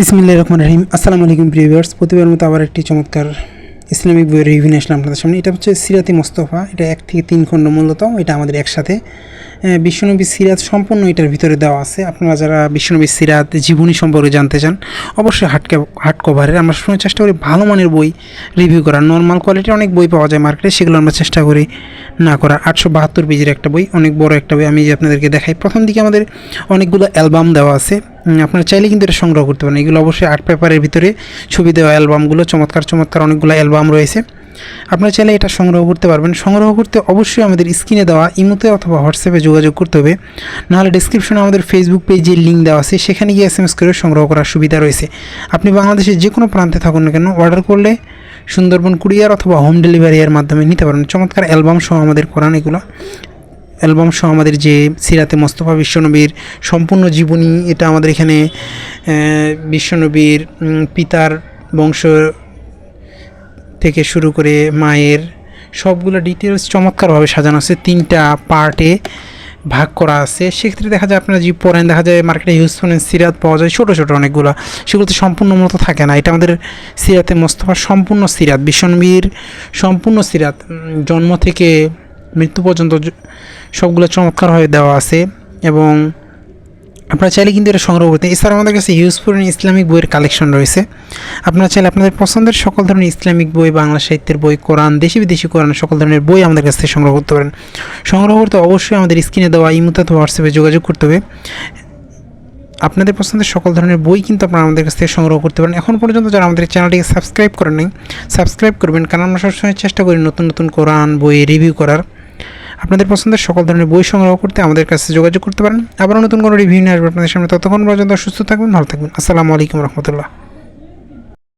বিসমিল্লাহ রহমান রহিম। আসসালামু আলাইকুম প্রিভিয়ার্স প্রতিবার মতো আবার একটি চমৎকার ইসলামিক বইয়ের রিভিউ নিয়ে আসলাম আপনাদের সামনে। এটা হচ্ছে সিরাতি মোস্তফা। এটা এক থেকে তিন খণ্ড মূলত এটা আমাদের একসাথে বিশ্বনবী সিরাত সম্পূর্ণ এটার ভিতরে দেওয়া আছে। আপনারা যারা বিশ্বনবী সিরাত জীবনী সম্পর্কে জানতে চান, অবশ্যই হাট হাট কভারের আমরা সবসময় চেষ্টা করি। ভালো মানের বই রিভিউ করার। নর্মাল কোয়ালিটির অনেক বই পাওয়া যায় মার্কেটে সেগুলো আমরা চেষ্টা করি না করার। আটশো বাহাত্তর পেজের একটা বই, অনেক বড় একটা বই আমি আপনাদেরকে দেখাই। প্রথম দিকে আমাদের অনেকগুলো অ্যালবাম দেওয়া আছে। আপনারা চাইলে কিন্তু এটা সংগ্রহ করতে পারেন। এগুলো অবশ্যই আর্ট পেপারের ভিতরে ছবি দেওয়া অ্যালবামগুলো চমৎকার চমৎকার অনেকগুলো অ্যালবাম রয়েছে। আপনারা চাইলে এটা সংগ্রহ করতে পারবেন। সংগ্রহ করতে অবশ্যই আমাদের স্ক্রিনে দেওয়া ইমোতে অথবা হোয়াটসঅ্যাপে যোগাযোগ করতে হবে। নাহলে ডিসক্রিপশনে আমাদের ফেসবুক পেজে লিঙ্ক দেওয়া আছে। সেখানে গিয়ে এস এম এস করে সংগ্রহ করার সুবিধা রয়েছে। আপনি বাংলাদেশের যে কোনো প্রান্তে থাকুন না কেন অর্ডার করলে সুন্দরবন কুরিয়ার অথবা হোম ডেলিভারি এর মাধ্যমে নিতে পারেন চমৎকার অ্যালবাম সহ আমাদের কোরআন এগুলো। অ্যালবাম সহ আমাদের যে সিরাতে মোস্তফা বিশ্বনবীর সম্পূর্ণ জীবনী, এটা আমাদের এখানে বিশ্বনবীর পিতার বংশ থেকে শুরু করে মায়ের সবগুলো ডিটেলস চমৎকারভাবে সাজানো আছে। তিনটা পার্টে ভাগ করা আছে। সেক্ষেত্রে দেখা যায় আপনারা যে পড়েন, দেখা যায় মার্কেটে ইউজ করেন, সিরাত পাওয়া যায় ছোটো ছোটো অনেকগুলো। সেগুলোতে সম্পূর্ণ মতো থাকে না। এটা আমাদের সিরাতে মোস্তফার সম্পূর্ণ সিরাত। বিশ্বনবীর সম্পূর্ণ সিরাত। জন্ম থেকে মৃত্যু পর্যন্ত সবগুলো চমৎকারভাবে দেওয়া আছে এবং আপনারা চাইলে কিন্তু এটা সংগ্রহ করতে এছাড়া আমাদের কাছে ইউজফুল ইসলামিক বইয়ের কালেকশন রয়েছে। আপনারা চাইলে আপনাদের পছন্দের সকল ধরনের ইসলামিক বই, বাংলা সাহিত্যের বই, কোরআন, দেশি বিদেশি কোরআন, সকল ধরনের বই আমাদের কাছ থেকে সংগ্রহ করতে পারেন। সংগ্রহ করতে অবশ্যই আমাদের স্ক্রিনে দেওয়া ইমুতে হোয়াটসঅ্যাপে যোগাযোগ করতে হবে। আপনাদের পছন্দের সকল ধরনের বই কিন্তু আপনারা আমাদের কাছ থেকে সংগ্রহ করতে পারেন। এখন পর্যন্ত যারা আমাদের চ্যানেলটিকে সাবস্ক্রাইব করেন নাই সাবস্ক্রাইব করবেন। কারণ আমরা সবসময় চেষ্টা করি নতুন নতুন কোরআন বই রিভিউ করার। আপনাদের পছন্দের সকল ধরনের বই সংগ্রহ করতে আমাদের কাছে যোগাযোগ করতে পারেন। আবার নতুন কোনো রিভিউ নিয়ে আসবে আপনাদের সামনে। ততক্ষণ পর্যন্ত সুস্থ থাকবেন, ভালো থাকবেন। আসসালামু আলাইকুম রহমতুল্লাহ।